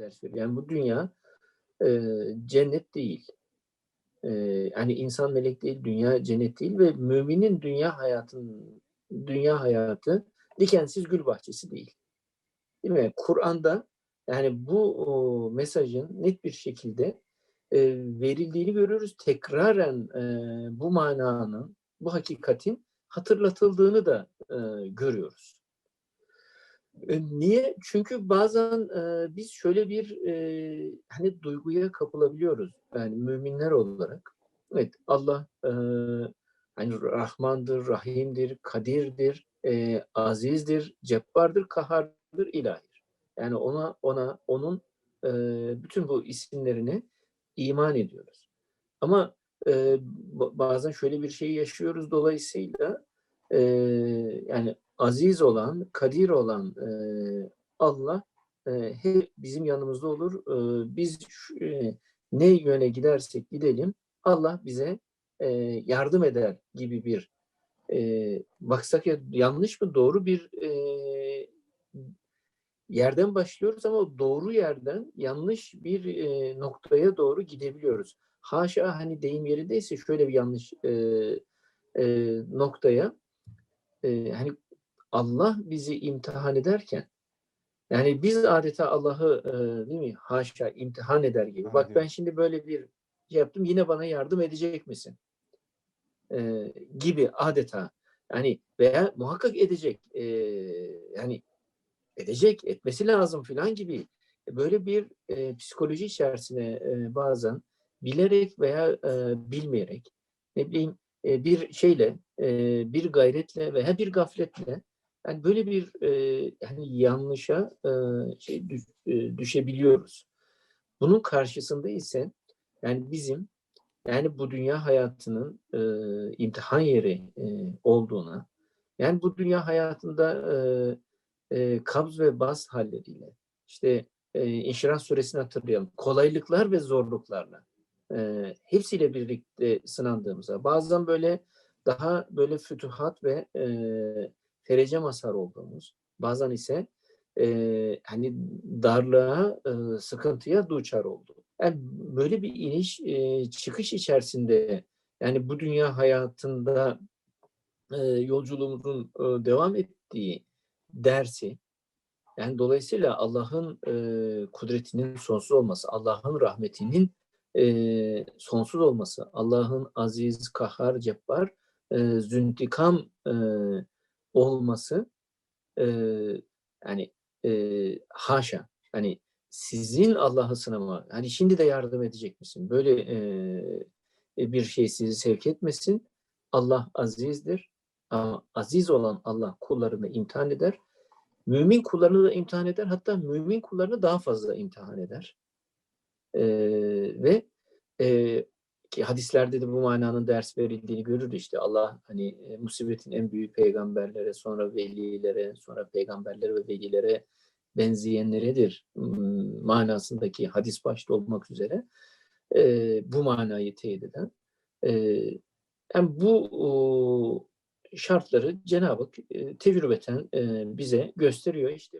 ders veriyor. Yani bu dünya e, cennet değil. E, yani insan melek değil, dünya cennet değil ve müminin dünya hayatının dünya hayatı dikensiz gül bahçesi değil. Değil mi? Kur'an'da yani bu o, mesajın net bir şekilde e, verildiğini görüyoruz. Tekraren e, bu mananın, bu hakikatin hatırlatıldığını da e, görüyoruz. Niye? Çünkü bazen e, biz şöyle bir e, hani duyguya kapılabiliyoruz. Yani müminler olarak. Evet Allah e, hani Rahmandır, Rahim'dir, Kadir'dir, e, Aziz'dir, Cebbar'dır, Kahar'dır, İlahi'dir. Yani ona ona onun e, bütün bu isimlerine iman ediyoruz. Ama e, ba- bazen şöyle bir şey yaşıyoruz dolayısıyla e, yani aziz olan, kadir olan e, Allah e, hep bizim yanımızda olur. E, biz şu- e, ne yöne gidersek gidelim Allah bize e, yardım eder gibi bir e, baksak ya yanlış mı doğru bir e, yerden başlıyoruz ama doğru yerden yanlış bir e, noktaya doğru gidebiliyoruz. Haşa hani deyim yerindeyse şöyle bir yanlış e, e, noktaya e, hani Allah bizi imtihan ederken yani biz adeta Allah'ı e, değil mi haşa imtihan eder gibi. Bak ben şimdi böyle bir şey yaptım yine bana yardım edecek misin? E, gibi adeta yani veya muhakkak edecek e, yani edecek etmesi lazım filan gibi böyle bir e, psikoloji içerisine e, bazen bilerek veya e, bilmeyerek ne bileyim e, bir şeyle e, bir gayretle veya bir gafletle yani böyle bir e, yani yanlışa e, şey düş- e, düşebiliyoruz. Bunun karşısında ise yani bizim yani bu dünya hayatının e, imtihan yeri e, olduğuna yani bu dünya hayatında e, e, kabz ve bas halleriyle işte e, İnşirah suresini hatırlayalım. Kolaylıklar ve zorluklarla e, hepsiyle birlikte sınandığımızda bazen böyle daha böyle fütuhat ve e, ferece mazhar olduğumuz bazen ise e, hani darlığa e, sıkıntıya duçar oldu. Yani böyle bir iniş e, çıkış içerisinde yani bu dünya hayatında e, yolculuğumuzun e, devam ettiği dersi yani dolayısıyla Allah'ın e, kudretinin sonsuz olması, Allah'ın rahmetinin e, sonsuz olması, Allah'ın aziz, kahhar, cebbar, e, züntikam e, olması e, yani e, haşa hani sizin Allah'ı sınama hani şimdi de yardım edecek misin? Böyle e, bir şey sizi sevk etmesin. Allah azizdir. Ama aziz olan Allah kullarını imtihan eder. Mümin kullarını da imtihan eder. Hatta mümin kullarını daha fazla imtihan eder. Ee, ve e, ki hadislerde de bu mananın ders verildiğini görür işte Allah hani e, musibetin en büyük peygamberlere sonra velilere sonra peygamberlere ve velilere benzeyenleredir manasındaki hadis başta olmak üzere e, bu manayı teyit eden e, yani bu şartları Cenab-ı Hak e, tecrübeten e, bize gösteriyor. İşte